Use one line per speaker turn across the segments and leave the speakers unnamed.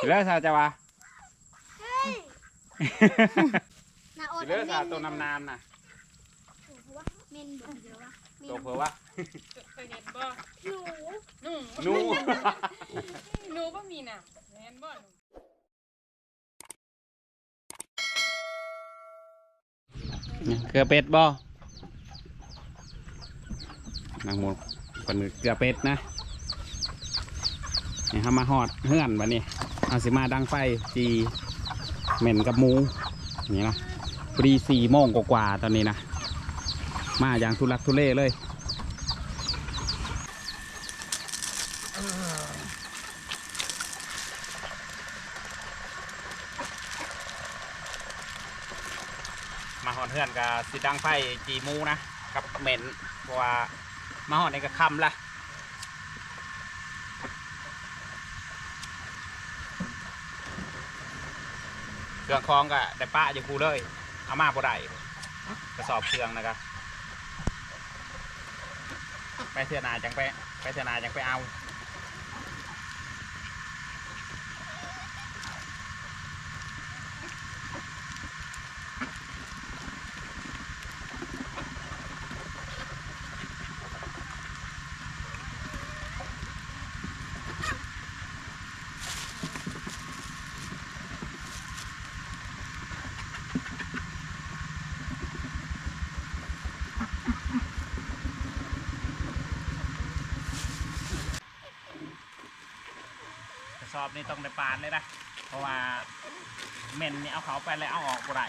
สิเลิศซาจะวะ
นาโอ
สิเลิศซาตัวน้ำน้ำนะ
เมนเดี๋ยววะเม
ตัวนเผื่อวะ
เคยเห็นบ่
หนู
หนู
หนู
หนูบ่มีน่ะเห็นบ่หนู
เกลือเป็ดบ่นางหมูเป็นเกลือเป็ดนะนี่เขามาหอดเฮือนวันนี้เอาสิมาดังไฟจีเหม็นกับมูนี่นะพอดีสี่โมงกว่าตอนนี้นะ มาอย่างทุลักทุเลเลยมาหอดเฮือนกับสิดังไฟจีมูนะ กับเหม็นเพราะว่ามาหอดในกระคำละ เครื่องคลองก็ได้ป้าอยู่กูเลย เอามาบ่ได้กระสอบเครื่องนะครับไปเทียนาจังไปไปเทียนาจังไปเอา นี่ต้องได้ปานเลยนะเพราะว่าเม่นนี่เอาเขาไปแล้วเอาออกบ่ได้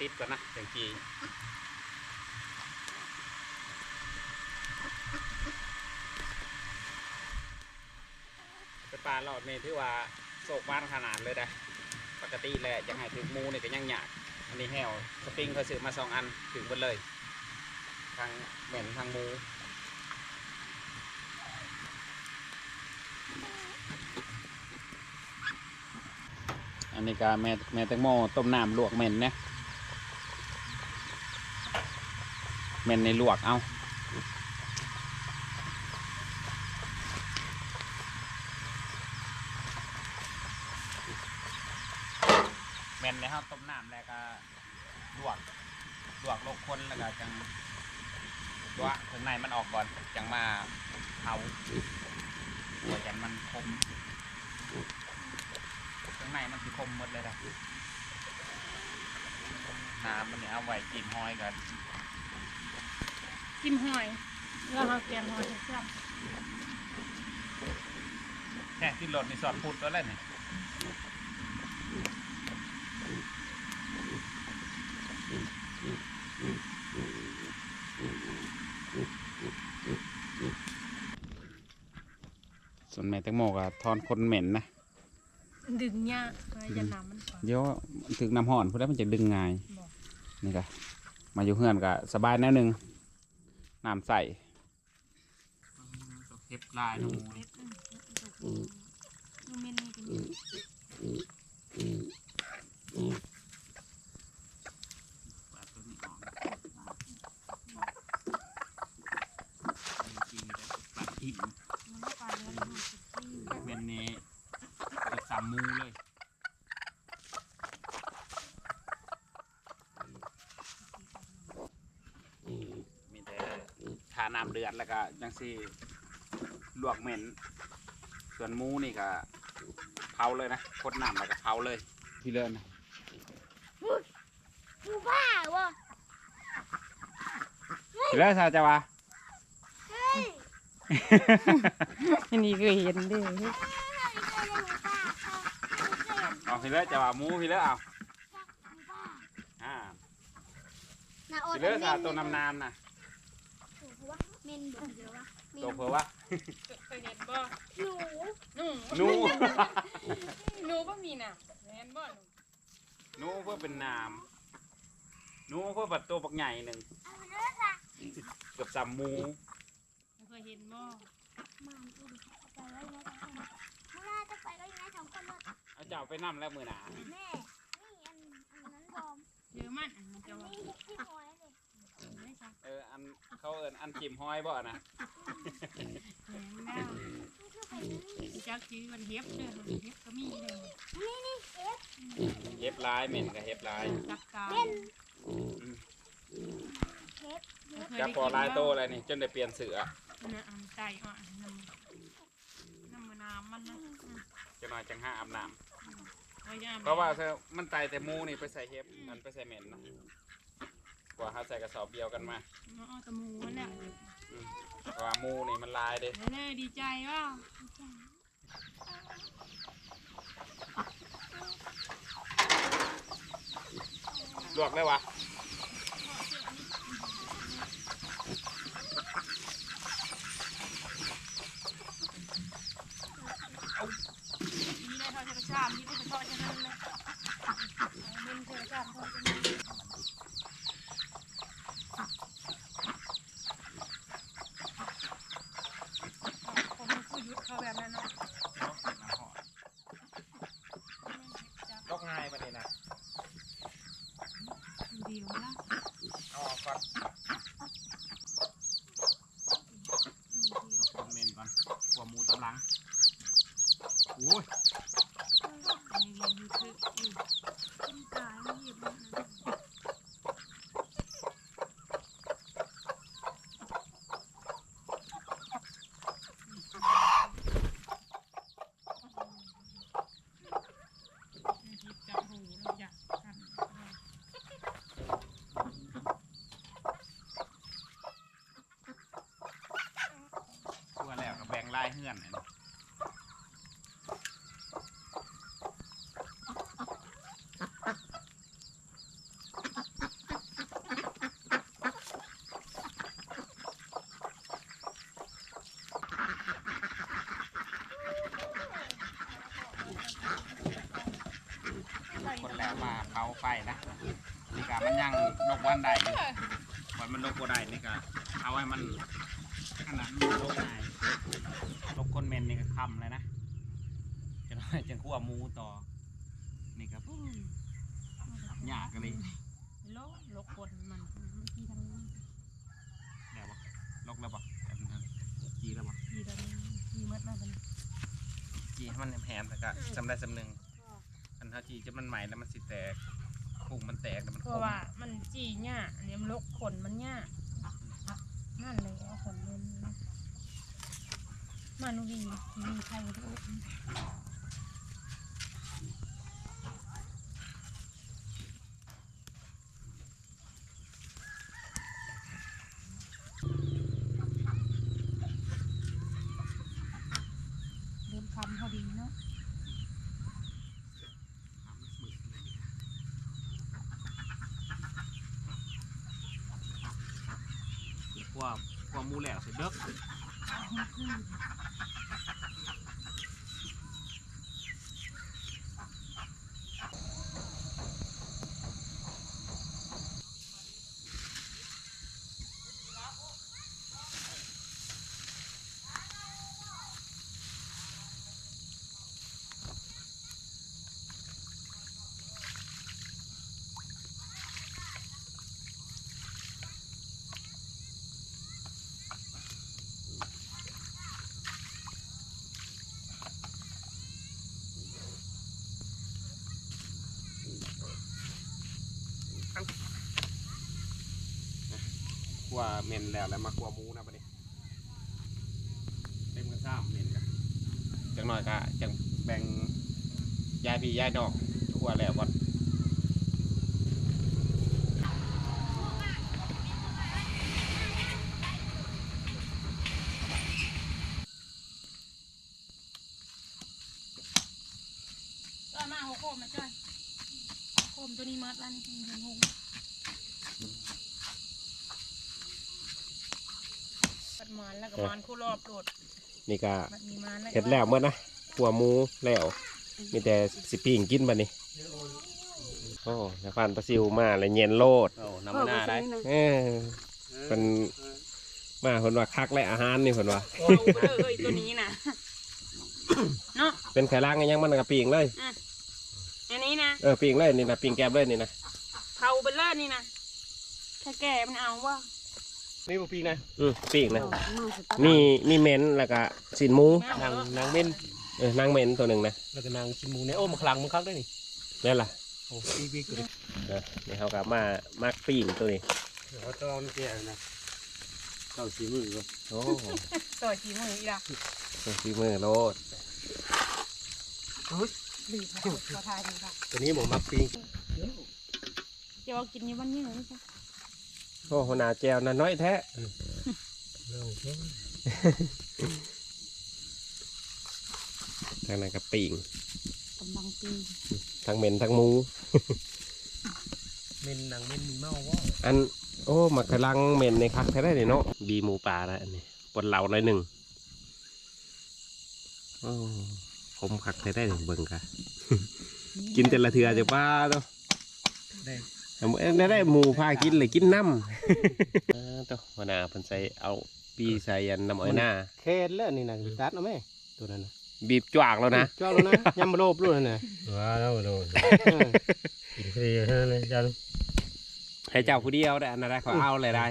ติดก่อนนะอย่างจีเป็นปลาหลอดนี่ที่ว่าโศกบ้านขนาดเลยนะปกติแหละยังให้ถึงมูนี่ก็ยังยากอันนี้แหวสปริงเขาซื้อมาสองอันถึงหมดเลยทางเหม็นทางมูอันนี้ก็แม่แม่แตงโมต้มน้ำลวกเหม็นเนี่ย เม็นในลวกเอาเม็นในห้าต้มน้ำแล้วก็ลวกลวกโลกคนแล้วก็จังลวกถึงในมันออกก่อนจังมาเผาหัวจันมันคมข้างในมันคือคมหมดเลยนะน้ำมันเนี่ยเอาไว้กินห้อยกัน
จิ้มหอย แล้วเราแกงหอยแซ่บ
แค่ที่รถในสอดพุดก็แล้วเนี่ยส่วนแม่แตงโมก็ทอนคนเหม็นนะ
ดึงยากเลยจะน้ำมันก่อน
เดี๋ยวถึงน้ำห่อนเพราะแล้วมันจะดึงง่าย
บอก
นี่ก็มาอยู่เฮือนก็สบายแน่นึง น้ำใส่เก็บลายนู
เล็ดอืมดูเมนนี่กันอยู่มันปลาเนื้อมันสุดที่
เป็นนี้เกือบสามมูเลย มีแต่ทาน้ำเดือดแล้วก็จังซี่ลวกเหม็น ส่วนหมูนี่ก็เผาเลยนะคดน้ำแล้วก็เผาเลย พี่เลิศนะ
หนูบ้าวะ
พี่เลิศซาจะวะ
อันนี้เคยเห็นเด้
เอาพี่เลิศจะวะหมูพี่เลิศเอาอ่า
นาโอ
พี่เลิศซาตัวน้ำน้ำนะ
เมนเดี๋ยววะเม
ตัวนเผื่อวะ
เคยเห็นบ่
หนู
หนู
หนู
หนูบ่มีน่ะเห็นบ่หนู
หนูเพื่อเป็นน้ำหนูเพื่อปัดตัวบักใหญ่หนึ่ง
เอาไปเลยค่ะ
เกือบสามหมู
เคยเห็นบ่
มาดูดิไปแล้วยังไงสองคนเมื่อจะไปแล้วยังไงสองคนเลย
เอาเจ้าไปนั่แล้วมือหนา
แม่นี่อันอันนั้นบอม
เยอะมันมันจะว่า
นี่ที่หัว เอ
ออันเขาเอินอันจิมห้อยบ่นะ
จักชื่อมันเฮ็บเด้อเฮ็บก็มีเด้อ
เฮ็
บลายเหม็นกับเฮ็บลาย
จักตา
จักพอลายโตอะไรนี่จนได้เปลี่ยนเสือ
น่ะอันใจอะน้ำน้ำมันน้ำมันนะ
จะน้อยจังห้าอาบน้ำเพราะว่ามันไตแต่มูนี่ไปใส่เฮ็บมันไปใส่เหม็นเนาะ กว่าเขาใส่กระสอบเดียวกันมา
เอาตะมูมันแหละ
อืมเพราะว่าหมูนี่มันลายเด้
เด้อดีใจว่า
ลวกเลยวะ
นี่ได้ทอดกระชามนี่ได้ทอดจะนั่นเลยมันกระชามทอดจะนั่นผมคือยุดเขาแบบนั้นเนาะ
ลวกง่ายประเด็นนะ
เดียวละ
เอาออกก่อนลวกคนเหม็นก่อนหัวหมูตำลังโอ้ย
อันนี้ยังอยู่คืออยู่ขึ้นตายไม่เหยียบมันจับหูแล้วอยากกัน
ทั่วแล้วก็แบ่งลายเฮือนอันนี้คนแล้วมาเผาไฟ นะนี่กะมันยังลกวันใดอยู่วันมันลกบ่ได้นี่กะเอาให้มันขนาดมันลกง่ายลกคนเมนนี่ก็คำเลยนะจะน้อยจังคั่วหมูต่อนี่ครับยากกันเลย
โลโลกคนมันมันที่ทางนี้
แล้วบ่ลกแล้วบ่แบบนั้นจีแล้วบ่
ที่ทางนี้ที่มัดมาเป็น
จีให้มันแหมๆแต่ก็จำได้สำนึงอันเท่าจีจะมันใหม่แล้วมันสิแตกพุง มันแตกแล้วมัน
เพ
ค
ราะ
ม
ว่ามันจีหญ้าอันนี้มันลกขนมันหญ้านั่นเลยเอาขนมันมันวีมีใครทุกเดินคำพอดีเนาะ
คั่ วคั่วห ขัวเมนแล้วแล้วมาขัวมูนะบัดนี้เต็มกระซ้ำเมนกันจังหน่อยก็จังแบ่งยายพี่ยายดอกคั่วแล้วก่อน
ก็มาหัวโคมนะจ้อยโค มตัวนี้มัดแล้วนี่เห็นหงปัดหมานแล้วก็หมานคู่รอบโดด
นี่ก็
มันมีหมานแล้วก็
เห็ดแล้วเมื่อนะคั่วหมูแล้ว มีแต่สิปิ้งกินบัดนี้
โอ้จะฟันปลาซิวมาเลยเย็นโลด
โอ้น้ำมันหน้าได้
เออเป็นมาเพิ่นว่าคักและอาหารนี่เพิ่นว่า
เอาไปเลยเฮ้ยตัวนี้นะเนาะ
เป็นไข่ล้างยังมันกับปิงเลย
อันนี้นะ
เออปิงเลยนี่นะปิงแก้มเลยนี่นะ
เผาไปเลยนี่นะถ้าแก่มันเอาว่า
นี่บุปีนะ
อือปิงนะมีมีเม้นแล้วก็สินหมู
นางนางเม่น
เออนางเม้นตัวหนึ่งนะ
แล้วก็นางชินหมูเนี่ยโอ้มาคลังมันคักได้นี่
นั่นล่ะ
โอ้ปีปีกูดิ
เออนี่เขากับมามักปิงตัวนี้
เขาต้องเกี่ยนะเข้าสีมือก็
โอ้
ต่อยจีมืออีกละ
ฝีมือโลด
ดีค่ะขอทายดีค่ะ
ตัวนี้ผมมักปี
เดี๋ยวเอากินอยู่บ้านนี่เลยจ้ะ
โอ้หัวหน้าแจวน่ะน้อยแท้ทางนั้นกับปิง
กำลังปี
ทั้งเม้นทั้งหมู
เม่นนางเม่นมีเมาว่า
อัน โอ้มักกะลังเม้นในคักแท้ได้นี่เนาะบีหมูป่าแล้วอันนี้ปนเหล่าหน่อยหนึ่ง โอ้ผ มคักแท้ได้นี่เบิ่งค่ะกินแต่ละเถื่อจะป้าเนาะ
ได้
ได้ได้หมูพากินเลยกินน้ำเออตัวหัวหน้าเพิ่นใส่เอาปีใส่ยันน้ำอ้อยหน้า
แค่แล้วนี่นะตัดเอาไหมตัวนั้นนะ
บีบจวากแล้วนะ
จ้าแล้วนะยำมะโลบรู้นะ
ว้าวโดน
เออ
กินฟรีเท่านั้นเลยจัน
ให้เจ้าผู้เดียวได้อันนั้นได้ขอเอาเลยได้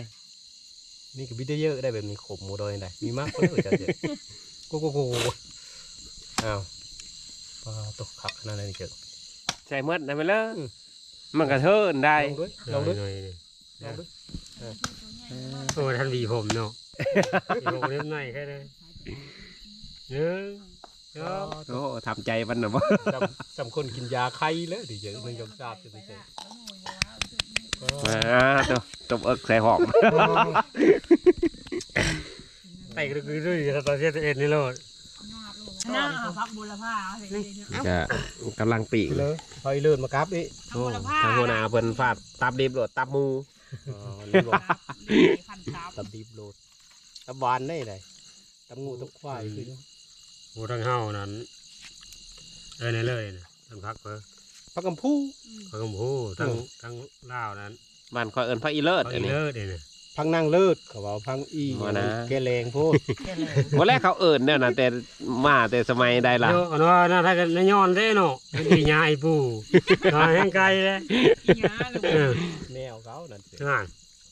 นี่ก็บิดเยอะได้แบบมีขบหมูดอยได้มีมากกว่านี้จะเจ็บกูกูกูอ้าว ปลาตกขักขนาดนั้นนี่เจอ
ใส่เมื่อได้ไหมเลย
อืม
มันกระเทินได้
ลองด้วยลองด้วย
หน่อย
ลองด้วย
โอ้ท่านวีผมเนาะวีผมเล็บหน่อยแค่นั้นหนึ่งสอง
โอ้ทำใจมันนะบ่
สำสำคนกินยาไข้เลยดิเจอมันยกทราบจะไปเจอ
มาตัวตบเอิกใส่หอม
ไต่กระดือด้วยตอนเช้าเอ็ดนี่โล ด
น่าเอาพักบุรพาเอาสิเนี่ย
จะกำลังปีก
เลยพอยเลื่อนมากับอี
ทำบุรพา
ทางหัวหน้าเพิ่นฟาดตับดิบโหลดตับหมู
อ๋อนี่บอก
พันสาม
ตับดิบโลดตับหวานได้เลยตับงูตับควายคือ
หมูทั้งเฮานั้นเอ้ยในเลยนะทั้งพักเพิ่
พักกำพู
พักกำพูทั้งทั้งลาวนั้น
บ้านคอยเอิ้นพระอีเลิศ
พัก
อั
อี
นนี้
เลิศเนี่ย
พังนั่งเลิศเขาว่าพังอี
บ่นะ
แกแรงโพด
วันแรกเขาเอิ้นเนี่ยนะแต่มาแต่สมัยใดล่ะ
เนาะอันว่าน่าถ้ากันนย้อนได้เนาะเป็นอีหยาไอ้ปู่นอนแห้งไกลเลย
อีหยาหรือ
เออ
แนวเขานั่นสิ
งาน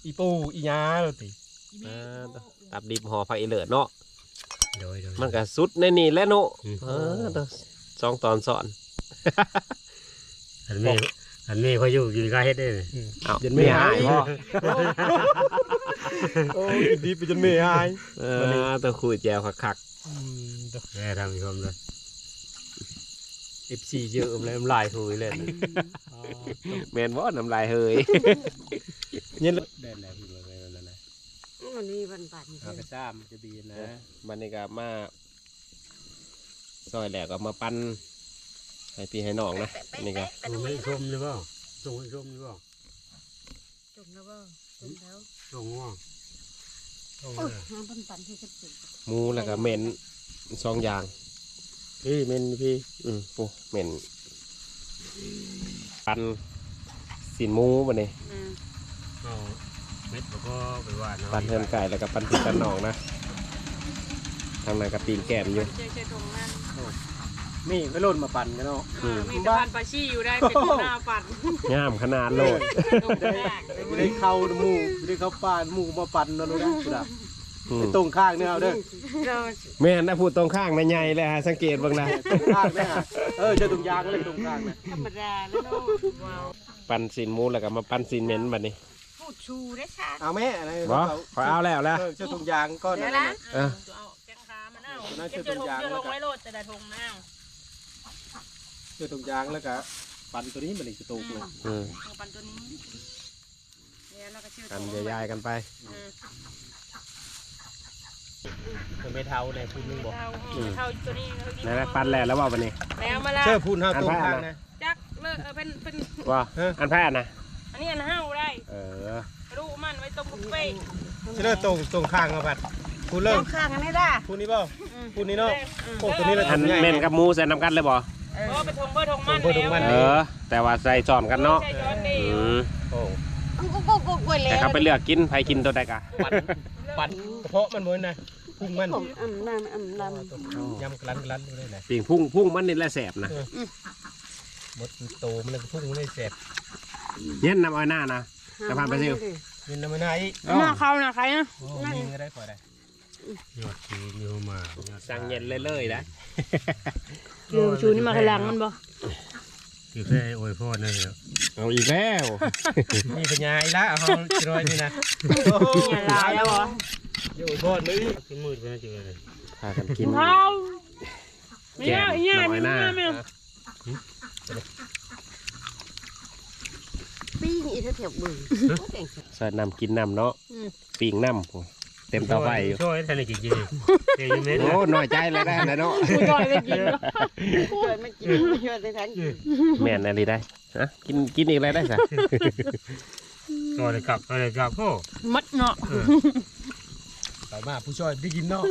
อีปูอีหยาเราติ
อีเม
อ่า
ฆ
ตับดิบห่อพระอีเลิศเนาะ
โดยโดย
มันก็สุดในนี่แหล้วเนาะ
อืม
เออตัวสองตอนสอน
อันนี้ อันนี้พออยู่กินข้าวเฮ็ดได้เลย
เอา
ยันไม่หาย
พ่อ
โอ้ยดีไปจนไม่หาย
เออตัวขูดแจวคัก
แม่ทำอีกคนเลย
เอฟซีเยอะเลยน้ำลายถุยเลย
ๆแมนบ่น้ำลายเฮย
เนี่ยแดนแหลมเลยนั่นนะ
มันนี่พันบาท
เอากระซ้ำจะดีนะ
มันนี่ก็มาซอยแหลกก็มาปั้น ให้พี่ให้น้องนะนี่ก็
ส่งให้ชมหรือเปล่าส่งให้ชมหรือเปล่า
จบแล้วก็จบแล้ว
ส่งง่วงส่ง
โอ้
เลยย
ห้าพันปันที่สิบสี่
หมูแล้วก็เหม็นสองอย่าง
พี่เมนพี่
อืมโอ้เหม็นปั้นสินหมูบันนี้
เอาเม็ดแล้วก็ไปหวาน
ปั้นเทินไก่แล้วก็ปั้นพี่ปั้นน้องนะทางนั้นก็ปีนแก้มอยู่
เจเจตรง นั้น
นี่ไม่ล่นมาปั่นกันเนาะ
อืม
มีแต่ปันปลาชี่อยู่ได้เป็นหน้าปัน
งามขนาดโลด
ตรงแรก
ไม่ได้เข้าหมูไม่ได้เข้าป่านหมูมาปั่นนะรู้นะคุณอะ
อืม
ไอ้ตรงข้างเนี่ยเอาเด้อ
แม่นนะพูดตรงข้างนะใหญ่เลยฮะสังเกตเบ้างนะ
ตรงข้างเนี่ยเออเจอตรงยางเลยตรงข้างนะ
ธรรมดาแล้วเนาะว้าว
ปั้นสินหมูแล้วก็มาปั้นสินเหม็นบัดนี้
พูดชูได้ชา
เอาแม่อะไร
บ่ขอเอาแล้วแล้ว
เออเจอตรงยางก้อน
เดี๋
นั้
ยวนละ
นะ
เออ
เอาแกงขามันเอา
น่า
เก็
จะ
บเจอทง
ตรงยาง
เจอ
แล้
ท
ว
ง
กัน
ไว้โลดแต่ละทงนะ
เจอตรงยางแล้วก็ปั่นตัวนี้มันอีกกระตุกเลย
อืม
เอาปันตัวนี้เนี่ยแล้วก็ชื่อ
กันยายๆกันไป
มันไม่เท่าเนี่ยคุณนึงบอก
เท่าเท่าตัวนี้
นั่นแหละปั้นแล้วแล้วว่าบัดนี้
แล้วมาแล้ว
เชื่อพูนห้าตรงข้างนะ
จักเลิกเออเป็นเป็น
ว่า
เออ
อันแพทย์นะ
อันนี้อันห้าวได้
เออ
รู้มันไว้ตรงบุฟเฟ่
เชื่อตรงตรงข้างมาบัดพูนเลิ
ต
ก
รงข้างอันนี้ได้
พูนนี้เปล่าพูนนี้เนาะ
อืม
โอ้ตัวนี้เรา
อัน
ทำง่าย
เม่นกับหมูใส่น้ำกันเลยบ่
เเออไปทงเพื่อทงมัน
ทงเพื่อทงมัน
เออ แต่ว่าใส่จอมกันเนาะ
ใช่ย้อนดี
อืม
โอ้
กูกูกูกูเลย
แต่เขาไปเลือกกินไผกินตัวใดกะ
ปันปันกระเพาะมันบ่นะพุงมัน
ผมอ่ำลำอ่ำล
ยำกลันกลันดูได้แหละ
ปิ่งพุ่งพุ่งมันนี่แหละแสบนะ
มดมันโตมันเลยพุ่งมันเลยแสบ
เย็นน้ำอ้อยหน้านะำจะพาไปซิว
ยินน้ำมันไหน
หน้าเขาหน้าใครนะ
โอ้ยิงก็ได้ข่อยได้ ยอดชูมีหัวมา
สั่งเย็นเลยเลยๆนะ
เดี๋ยวชูนี่มาข้างหลังมันบ่
คือแค่โอ้ยพ่อนั่นแหละ
เอาอีกแล้ว
นี่เป็นยายละเอาจะรอยนี่นะ
เนี่ยลายแล้วบ่
เดี๋ยวโอ้ยพ่อเลยกินมืดไปนะเจอเลย
พากันกิน
เขาไม่
แก
ได้
ง
เนี่ย
น้อ
ไม่
ยหน้า
ได้ไม่ได้
ปิ้งอีกเถียบมือ
ใส่น้ำกินน้ำเนาะปิ่งน้ำ เต็มเตาไฟอยู่
ช่วยทันได้กี่จีเดี๋ยวยังไม่ได้
โอ้น้อยใจเลยได้เลยเนาะ
กูจอยไปกินแล้ว
เกิดไม่กินไม่ช่วยได้ทันกิน
แม่นอะไรได้ฮะกินกินอีกอะไรได้สะ
ก็เลยกลับก็เลยกลับโอ้
มัดเนาะ
ต่อมาผู้ช่วยได้ยินเนาะ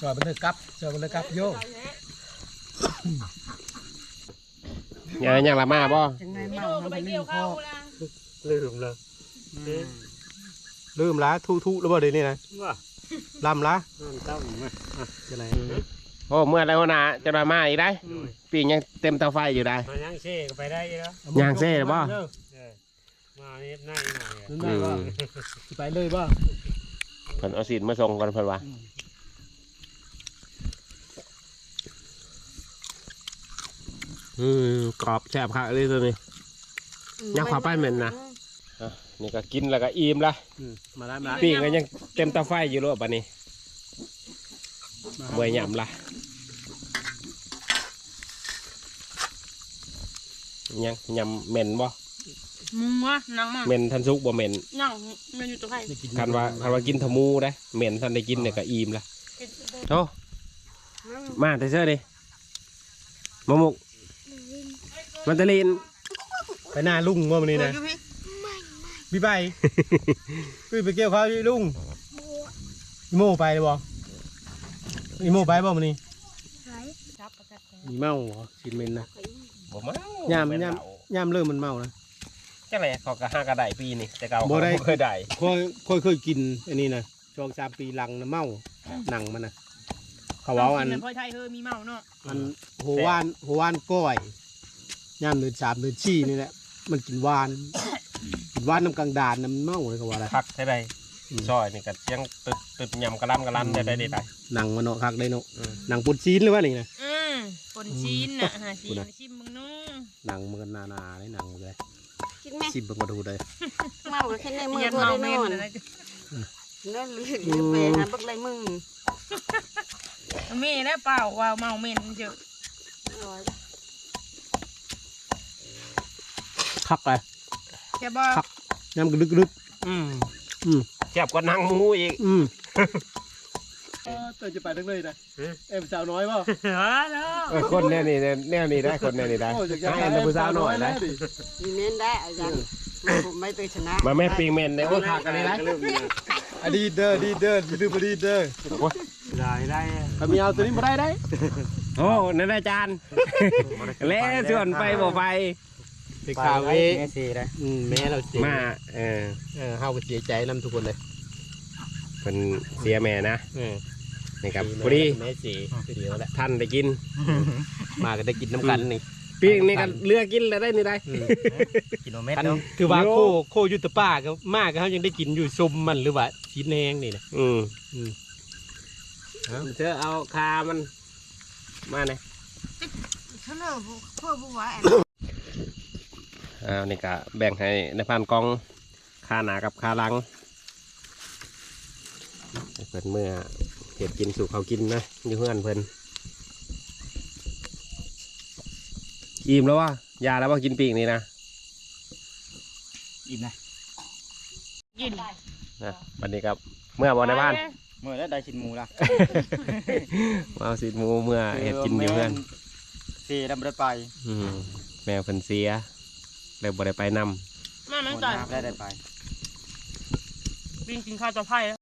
ช่วยมันเลยกลับช่วยมันเลยกลับโย
ยังยังละมาบ่
จังไง
พี่
เมา
โนก็ไปเกี่ยวข้าวละ
ลืมเลย ลืมละทุทุแล้วบ่เดี๋ยวนี้นะลำละเต้าอยู่ไหมจะไหน
โอ้เมื่อไรวะนะจะมามาอีกได้ปิ่งยังเต็มเตาไฟอยู่ได้
มาย่างเช่ก็ไปได้แล้ว
ย่างเซ่เหรอบ่
มานี่น่าหน่อย
อืม
ไปเลยบ่
เพิ่นเอาสีมาส่งก่อนเพิ่นว่าอืมกรอบแซ่บคักเลยตัวนี้ยักษ์ขวาป้ายเหม็นนะ นี่ก็กินแล้วก็อิ่มละ
มาได้มา
ปิ่งก็ยังเต็มเตาไฟอยู่รอบบัดนี้เบื่อหยำละยังยำเหม็นบ่
มึงวะนั่งมา
เหม็นทันสุกบ่เหม็น
นั่งมันอยู่ตรงไหน
คันว่าคันว่ากินทะมูได้เหม็นทันได้กินเนี่ยก็อิ่มละโธ่มาแต่เสื้อดิมะมุกมันตะลิน
ไปหน้าลุงว่ามันนี่นะ พี่ไปพี่ไปเกี่ยวข้าวที่ลุงอีโม่ไปเลยบ่อีโม่ไปบ่มันนี่
ครับประกาศ
มีเมาเหรอชินเมนนะ
บ่เมา
ย่ำ
แม่น
ย่ำ
เหล้า
ย่ำเริ่มมันเมานะ
จังไรเขาก็ห้ากระไดปีนี่แต่เก่า
บ่ได้
เขาเคยได้
ค่อยค่อยเคยกินอันนี้นะช่วงสามปีหลังนะเมาหนังมันนะเขาเว้าอัน
พ่อไทยเฮอมีเมาเนาะ
อันโหวานโหวานก้อยย่ำเดือนสามเดือนชี่นี่แหละมันกินหวานกินห วานน้ำกลางดานน้ำเมาเลยเขาว่าอะไร
พักใช่ได
อืม
ซอยนี่ก็ยังตึดตึดยำกระลำกระลำได้ได้ได้ได้
หนังมันเนาะคักได้เนาะ
อืม
หนังปุดซีนหรือว่าอะไรนะ
อืมปนชีนน่ะหาชี
กู
น
นะ
ชิมมึงนู้
หนังมันก็นานาเลยหนังเลย
กินไหม
สิบเบิ่งมาดูเลย
เมาแค่ในมือ
ยัน
ตัว
เมา
ได้
เม่
นอน
นอะไร
นั่นเลยไปหาบักไรมึง
เม่แล้วเปล่าว่าเมาเม่นเจอ
คักเลย
แค่บ่
ย่ำก ระลึกลึก
อืม
อืม
เจ็บกว่านั่งหมูอีก
อืมเตยจะไปทั้งเลยนะเอ็มสาวน้อยป่ะ
ฮะเนาะ
เออคนแน่นี่แน่นี่ได้คนแน่นี่ได้ให้อันดับผู้สาวหน่อยได้
มีเน้นได้อาจารย์ผมไม่ไปชนะ
มาแม่ปิงเมนในโอ้ขากันเลยได้
อดีเด้อดีเด้อดื้อบ่ดีเด้อ
ได้ได้
ถ้ามีเอาตัวนี้มาได้ได้
โอ้นั่นอาจารย์เล่ส่วนไปบ่ไป
ไปคาเฟ่แม่เสียอืมแม่เราเสีย
มาเออ
เออเฮาก็เสียใจนํทุกคนเลย
เป็นเสียแม่นะ
เออ
นี่ครับพอดี
แม่เสียเดียวแหละ
ท่านได้กิน
มาก็ได้กินน้ำกันนี่
ปิงนี่ก็เลือกกินแล้วได้นี่ได้
กินโนเม็ดเนาะคือว่าโคโคยุตป้าก็มากก็เขายังได้กินอยู่ซุมมันหรือว่าชิ้นแห้งนี่นะ
อืม
อืม
เธอเอาคามันมาเนี่ย
เขาเลิกเพื่อผู้ว่า
อ้าวนี่ก็แบ่งให้ในพันกองคาหนากับคาหลังให้เพิ่นเมื่อเห็ดกินสู่เขากินนะอยู่เพื่อนเพิ่นอิ่มแล้ววะยาแล้วว่ากินปีกนี่นะ
อิ่มนะ
กิน
นะวันนี้ครับเมื่อบอในบ้าน
เมื่อแล้วได้ชิ้นหมูละ
มาเอาสิหมูเมื่อเห็ดกินอยู่เพื่อน
เสียดำได้ไป
อืมแมวเพิ่นเสีย เลยบ่ได้ไปนำ
มา
ห
นั่ง
มด
จ่อย
น้ำได้ได้ไป
วิ่งกินข้าวจะไพ่